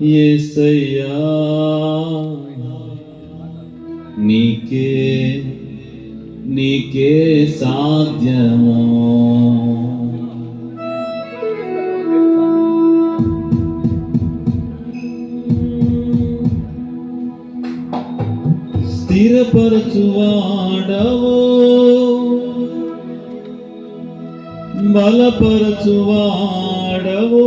ఏసయ్యా నీకే నీకే సాధ్యమో? స్థిరపరచువాడవో బలపరచువాడవో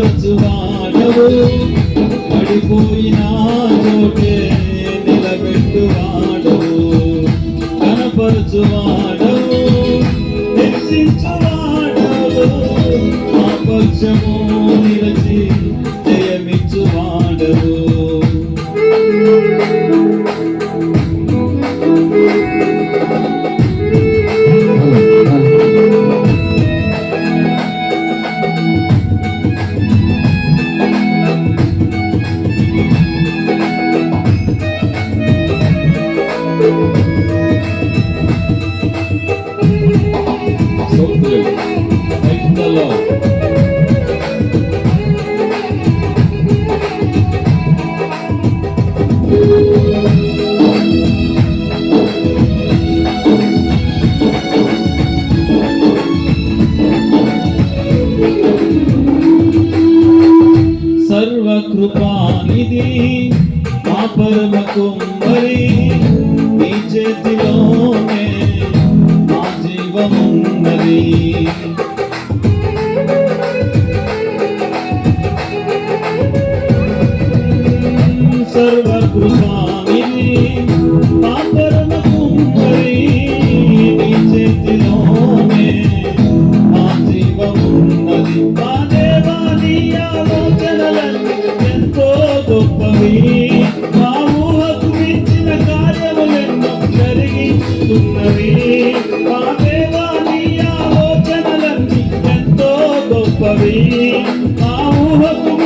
బలపరచువాడవు పడిపోయిన చోటే నిలబెట్టువాడవు. కనపరచువాడవు. హెచ్చించువాడవు మా పక్షము నిలచి జయమిచ్చువాడవు. Praise the Lord. సర్వకృపానిధి కుమ్మరి నీ జీవమున్నది సర్వకృపానిధి మా పరమ నీ చేతిలోనే. మా జీవమున్నది మా దేవాని ఆలోచనలన్నీ ఎంతో గొప్పవి. మా ఊహకు మించిన కార్యములెన్నో జరిగిస్తున్నవి. మా గొప్పవి